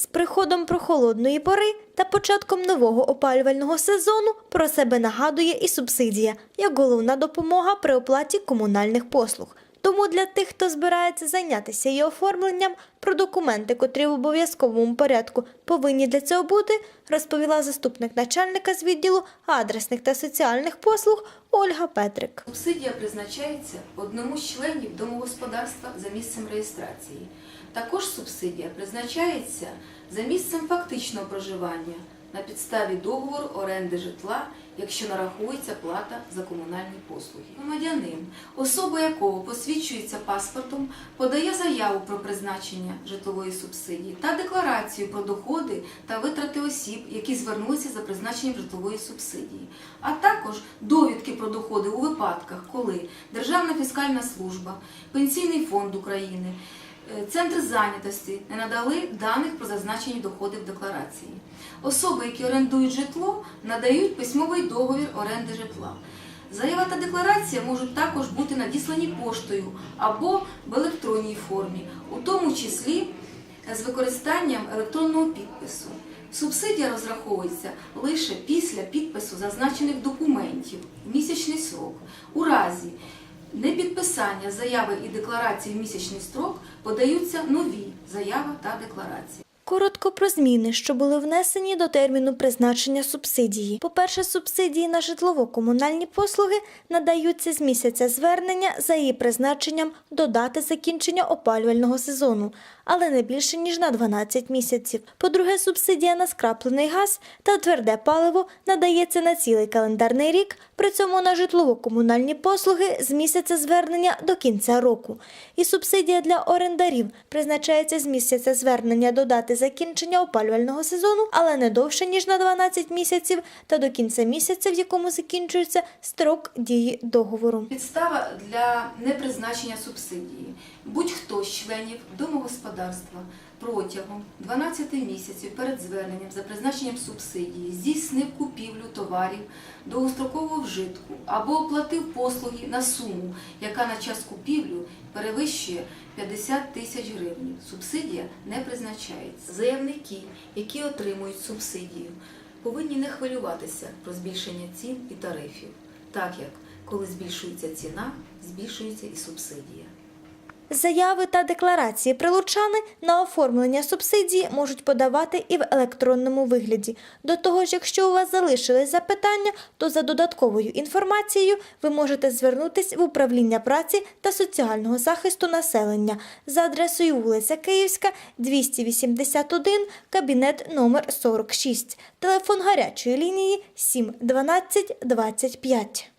З приходом прохолодної пори та початком нового опалювального сезону про себе нагадує і субсидія як головна допомога при оплаті комунальних послуг. Тому для тих, хто збирається зайнятися її оформленням, про документи, котрі в обов'язковому порядку повинні для цього бути, розповіла заступник начальника з відділу адресних та соціальних послуг Ольга Петрик. Субсидія призначається одному з членів домогосподарства за місцем реєстрації. Також субсидія призначається за місцем фактичного проживання на підставі договору оренди житла, якщо нарахується плата за комунальні послуги. Громадянин, особа якого посвідчується паспортом, подає заяву про призначення житлової субсидії та декларацію про доходи та витрати осіб, які звернулися за призначенням житлової субсидії, а також довідки про доходи у випадках, коли Державна фіскальна служба, Пенсійний фонд України, е, Центр зайнятості не надали даних про зазначені доходи в декларації. Особи, які орендують житло, надають письмовий договір оренди житла. Заява та декларація можуть також бути надіслані поштою або в електронній формі, у тому числі з використанням електронного підпису. Субсидія розраховується лише після підпису зазначених документів в місячний срок. У разі непідписання заяви і декларації в місячний строк подаються нові заяви та декларації. Коротко про зміни, що були внесені до терміну призначення субсидії. По-перше, субсидії на житлово-комунальні послуги надаються з місяця звернення за її призначенням до дати закінчення опалювального сезону, але не більше ніж на 12 місяців. По-друге, субсидія на скраплений газ та тверде паливо надається на цілий календарний рік, при цьому на житлово-комунальні послуги з місяця звернення до кінця року. І субсидія для орендарів призначається з місяця звернення до дати закінчення опалювального сезону, але не довше ніж на 12 місяців, та до кінця місяця, в якому закінчується строк дії договору. Підстава для непризначення субсидії. Будь-хто з членів домогосподарства протягом 12 місяців перед зверненням за призначенням субсидії здійснив купівлю товарів довгострокового вжитку або оплатив послуги на суму, яка на час купівлю перевищує 50 тисяч гривень. Субсидія не призначається. Заявники, які отримують субсидію, повинні не хвилюватися про збільшення цін і тарифів, так як коли збільшується ціна, збільшується і субсидія. Заяви та декларації прилучани на оформлення субсидії можуть подавати і в електронному вигляді. До того ж, якщо у вас залишились запитання, то за додатковою інформацією ви можете звернутись в управління праці та соціального захисту населення за адресою вулиця Київська, 281, кабінет номер 46, телефон гарячої лінії 7 12 25.